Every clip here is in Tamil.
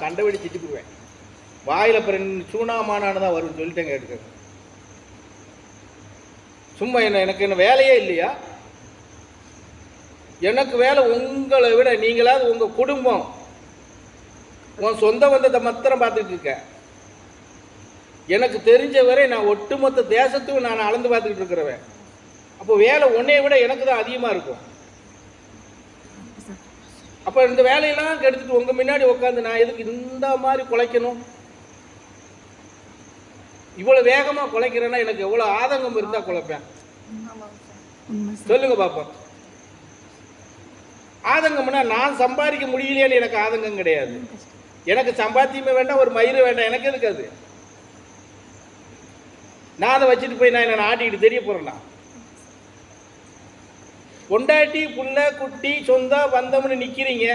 கண்டபடி போடுவேன் வாயில் அப்புறம் சூனாமானான்னு தான் வரும்னு சொல்லிட்டேங்க எடுக்க சும்மா என்ன எனக்கு என்ன வேலையே இல்லையா? எனக்கு வேலை உங்களை விட நீங்களாவது உங்கள் குடும்பம். உன் சொந்த பந்தத்தை மாத்திரம் பார்த்துட்டு இருக்க. எனக்கு தெரிஞ்ச வரை நான் ஒட்டுமொத்த தேசத்துக்கும் நான் அளந்து பார்த்துக்கிட்டு இருக்கிறவன். அப்போ வேலை உன்னைய விட எனக்கு தான் அதிகமாக இருக்கும். அப்போ இந்த வேலையெல்லாம் கெடுத்துட்டு உங்கள் முன்னாடி உட்காந்து நான் எதுக்கு இந்த மாதிரி குலைக்கணும்? இவ்வளோ வேகமாக குலைக்கிறேன்னா எனக்கு எவ்வளோ ஆதங்கம் இருந்தால் குலைப்பேன். சொல்லுங்க பாப்போம் ஆதங்கம்னா நான் சம்பாதிக்க முடியலையேன்னு எனக்கு ஆதங்கம் கிடையாது. எனக்கு சம்பாத்தியமே வேண்டாம் ஒரு மயிறு வேண்டாம். எனக்கு எதுக்கு அது? நான் அதை வச்சுட்டு போய் நான் என்ன ஆட்டிக்கிட்டு தெரிய போறேன்னா பொண்டாட்டி புள்ள குட்டி சொந்தம் வந்தோம்னு நிற்கிறீங்க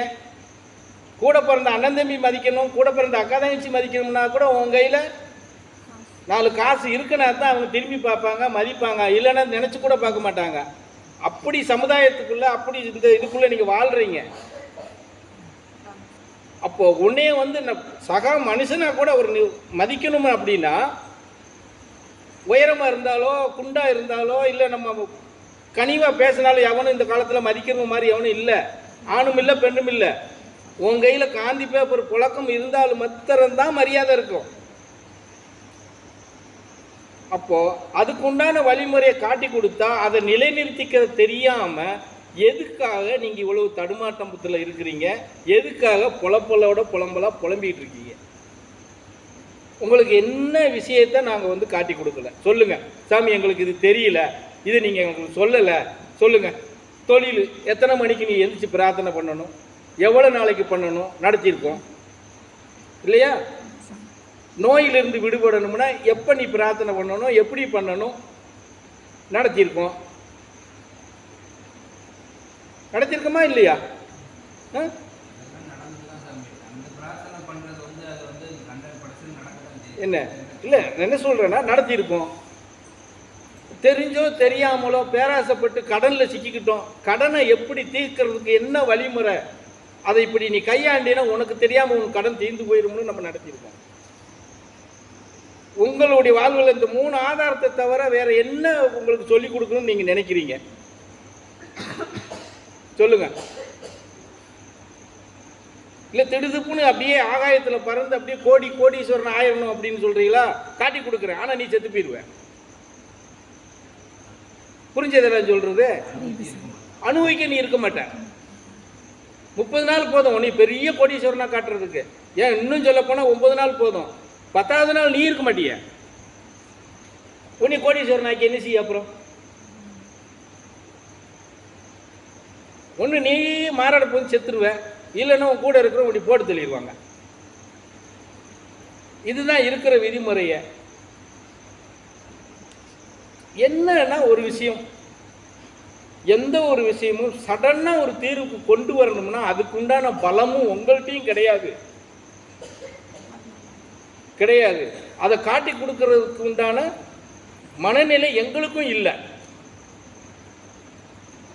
கூட பிறந்த அண்ணன் தம்பி மதிக்கணும் கூட பிறந்த அக்கா தங்கச்சி மதிக்கணும்னா கூட உன் கையில் நாலு காசு இருக்குன்னா தான் அவங்க திரும்பி பார்ப்பாங்க மதிப்பாங்க. இல்லைன்னா நினச்சி கூட பார்க்க மாட்டாங்க. அப்படி சமுதாயத்துக்குள்ளே அப்படி இந்த இதுக்குள்ளே நீங்கள் வாழ்கிறீங்க அப்போது உன்னைய வந்து ந- சக மனுஷனா கூட ஒரு மதிக்கணும் அப்படின்னா உயரமாக இருந்தாலோ குண்டாக இருந்தாலோ இல்லை நம்ம கனிவாக பேசினாலும் எவனும் இந்த காலத்தில் மதிக்கிற மாதிரி எவனும் இல்லை. ஆணும் இல்லை பெண்ணும் இல்லை. உன் கையில் காந்தி பேப்பர் புழக்கம் இருந்தாலும் மாத்திரம்தான் மரியாதை இருக்கும். அப்போது அதுக்கு உண்டான வழிமுறையை காட்டி கொடுத்தா அதை நிலைநிறுத்திக்க தெரியாமல் எதுக்காக நீங்கள் இவ்வளவு தடுமாட்டம்பத்துல இருக்கிறீங்க? எதுக்காக புலப்பலோட புலம்பலா புலம்பிட்டு இருக்கீங்க? உங்களுக்கு என்ன விஷயத்த நாங்கள் வந்து காட்டி கொடுக்கல? சொல்லுங்கள் சாமி எங்களுக்கு இது தெரியல. இது நீங்க எங்களுக்கு சொல்லல. சொல்லுங்க. தொழில் எத்தனை மணிக்கு நீ எந்திரிச்சு பிரார்த்தனை பண்ணணும்? எவ்வளவு நாளைக்கு பண்ணணும்? நடத்தியிருக்கோம். இல்லையா? நோயிலிருந்து விடுபடணும்னா எப்போ நீ பிரார்த்தனை பண்ணணும்? எப்படி பண்ணணும்? நடத்தியிருக்கோம். நடத்தியிருக்கோமா இல்லையா? என்ன? இல்லை என்ன சொல்கிறேன்னா நடத்தியிருக்கோம். தெரிஞ்சோ தெரியாமலோ பேராசைப்பட்டு கடனில் சிக்கிக்கிட்டோம். கடனை எப்படி தீர்க்கறதுக்கு என்ன வழிமுறை? அதை இப்படி நீ கையாண்டினா உனக்கு தெரியாமல் உன் கடன் தீர்ந்து போயிரும்னு நம்ம நடத்தியிருக்கோம். உங்களுடைய வாழ்வில் இந்த மூணு ஆதாரத்தை தவிர வேற என்ன உங்களுக்கு சொல்லி கொடுக்கணும்னு நீங்கள் நினைக்கிறீங்க? சொல்லுங்க. இல்லை திடுதுப்புன்னு அப்படியே ஆகாயத்தில் பறந்து அப்படியே கோடி கோடீஸ்வரன் ஆயிரணும் அப்படின்னு சொல்கிறீங்களா காட்டி கொடுக்குறேன். ஆனால் நீ செத்து போயிடுவேன் புரிஞ்சதெல்லாம் சொல்கிறது சொல்றது? அனுபவிக்க நீ இருக்க மாட்ட. முப்பது நாள் போதும். நீ பெரிய கோடீஸ்வரனாக காட்டுறதுக்கு. ஏன் இன்னும் சொல்ல போனா ஒன்பது நாள் போதும். பத்தாவது நாள் நீ இருக்க மாட்டிய. உன்னை கோடீஸ்வரன் ஆக்கி என்ன செய்ய அப்புறம்? ஒன்று நீ மாறாட போது செத்துருவேன் இல்லைன்னா உன் கூட இருக்கிற உன்னை போட்டு தள்ளிடுவாங்க. இதுதான் இருக்கிற விதிமுறையை. என்னன்னா ஒரு விஷயம். எந்த ஒரு விஷயமும் சடனாக ஒரு தீர்வுக்கு கொண்டு வரணும்னா அதுக்குண்டான பலமும் உங்கள்கிட்டயும் கிடையாது. கிடையாது. அதை காட்டி கொடுக்கறதுக்கு உண்டான மனநிலை எங்களுக்கும் இல்லை.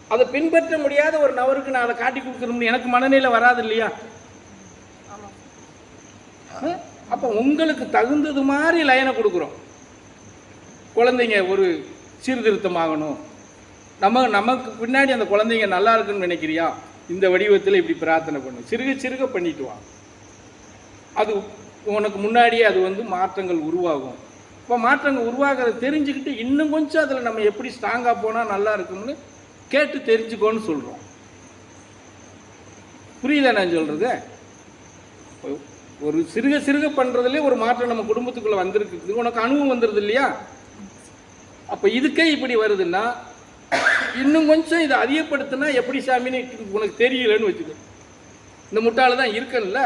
அதை பின்பற்ற முடியாத ஒரு நபருக்கு நான் அதை காட்டி கொடுக்கணும்னு எனக்கு மனநிலை வராது இல்லையா? அப்போ உங்களுக்கு தகுந்தது மாதிரி லைனை கொடுக்குறோம். குழந்தைங்க ஒரு சீர்திருத்தமாகணும். நம்ம நமக்கு பின்னாடி அந்த குழந்தைங்க நல்லா இருக்குன்னு நினைக்கிறியா? இந்த வடிவத்தில் இப்படி பிரார்த்தனை பண்ணு. சிறுக சிறுக பண்ணிட்டு வா. அது உனக்கு முன்னாடியே அது வந்து மாற்றங்கள் உருவாகும். இப்போ மாற்றங்கள் உருவாகிறத தெரிஞ்சுக்கிட்டு இன்னும் கொஞ்சம் அதில் நம்ம எப்படி ஸ்ட்ராங்காக போனால் நல்லா இருக்கும்னு கேட்டு தெரிஞ்சுக்கோன்னு சொல்கிறோம் புரியுதா நான் சொல்கிறது ஒரு சிறுக சிறுக பண்ணுறதுலே ஒரு மாற்றம் நம்ம குடும்பத்துக்குள்ளே வந்திருக்கு. உனக்கு அனுபவம் வந்துடுது இல்லையா? அப்போ இதுக்கே இப்படி வருதுன்னா இன்னும் கொஞ்சம் இதை அதிகப்படுத்தினா எப்படி சாமின்னு உனக்கு தெரியலன்னு வச்சுக்கோ. இந்த முட்டாள் தான் இருக்கல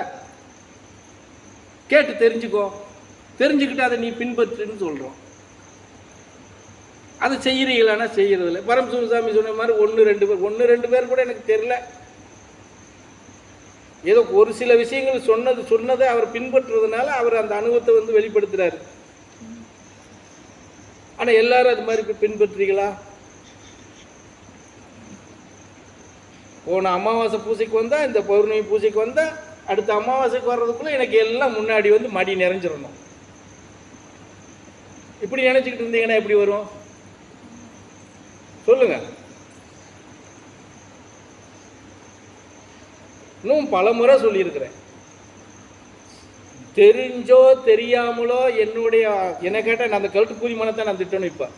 கேட்டு தெரிஞ்சுக்கோ. தெரிஞ்சுக்கிட்டு அதை நீ பின்பற்றுன்னு சொல்கிறோம் அதை செய்கிறீங்களானா செய்கிறதில்ல பரமசிவசாமி சொன்ன மாதிரி ஒன்று ரெண்டு பேர் ஒன்று ரெண்டு பேர் கூட எனக்கு தெரில ஏதோ ஒரு சில விஷயங்கள் சொன்னது சொன்னதை அவர் பின்பற்றுறதுனால அவர் அந்த அனுபவத்தை வந்து வெளிப்படுத்துகிறார் ஆனால் எல்லாரும் அது மாதிரி பின்பற்றுறீங்களா? போன அமாவாசை பூஜைக்கு வந்தால் இந்த பௌர்ணமி பூஜைக்கு வந்தால் அடுத்த அமாவாசைக்கு வர்றதுக்குள்ளே எனக்கு எல்லாம் முன்னாடி வந்து மடி நிறைஞ்சிடணும். இப்படி நினச்சிக்கிட்டு இருந்தீங்கன்னா எப்படி வரும்? சொல்லுங்க. இன்னும் பல முறை சொல்லியிருக்கிறேன். தெரிஞ்சோ தெரியாமலோ என்னுடைய என்னை கேட்டால் நான் அந்த கழுத்து கூலி மனத்தை நான் திட்டணும் இப்போ.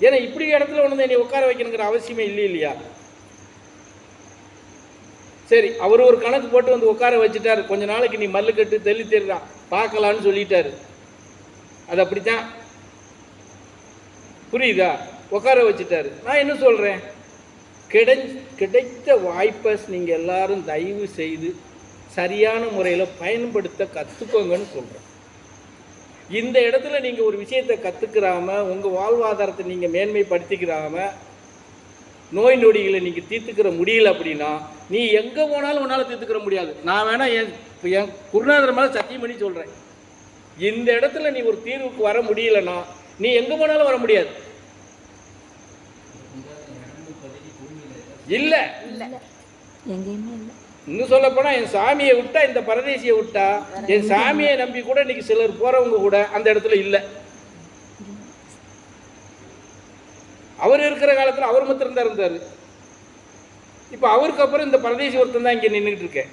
ஏன்னா இப்படி இடத்துல ஒன்று என்னை உட்கார வைக்கணுங்கிற அவசியமே இல்லை இல்லையா? சரி அவர் ஒரு கணக்கு போட்டு வந்து உட்கார வச்சுட்டாரு. கொஞ்ச நாளைக்கு நீ மல்லு கட்டு தெளி தெரிதான் பார்க்கலான்னு சொல்லிட்டாரு. அது அப்படித்தான். புரியுதா? உட்கார வச்சுட்டாரு. நான் என்ன சொல்கிறேன் கிடை கிடைத்த வாய்ப்பை நீங்கள் எல்லாரும் தயவு செய்து சரியான முறையில் பயன்படுத்த கற்றுக்கோங்கன்னு சொல்கிறேன் இந்த இடத்துல நீங்கள் ஒரு விஷயத்தை கற்றுக்கிறாம உங்கள் வாழ்வாதாரத்தை நீங்கள் மேன்மைப்படுத்திக்கிறாம நோய் நொடிகளை நீங்கள் தீர்த்துக்கிற முடியல அப்படின்னா நீ எங்கே போனாலும் உன்னால் தீர்த்துக்கிற முடியாது. நான் வேணா என் இப்ப என் குருநாதர் மேலே சத்தியம் பண்ணி சொல்கிறேன் இந்த இடத்துல நீ ஒரு தீர்வுக்கு வர முடியலன்னா நீ எங்கே போனாலும் வர முடியாது. இல்லை. எங்கேயுமே இல்லை. இன்னும் சொல்ல என் சாமியை விட்டா இந்த பரதேசியை விட்டா என் சாமியை நம்பி கூட இன்னைக்கு சிலர் போறவங்க கூட அந்த இடத்துல இல்லை. அவர் இருக்கிற காலத்துல அவர் மாத்திரம் தான் இருந்தாரு. இப்போ அவருக்கு அப்புறம் இந்த பரதேசி ஒருத்தன் தான் இங்கே நின்றுட்டு இருக்கேன்.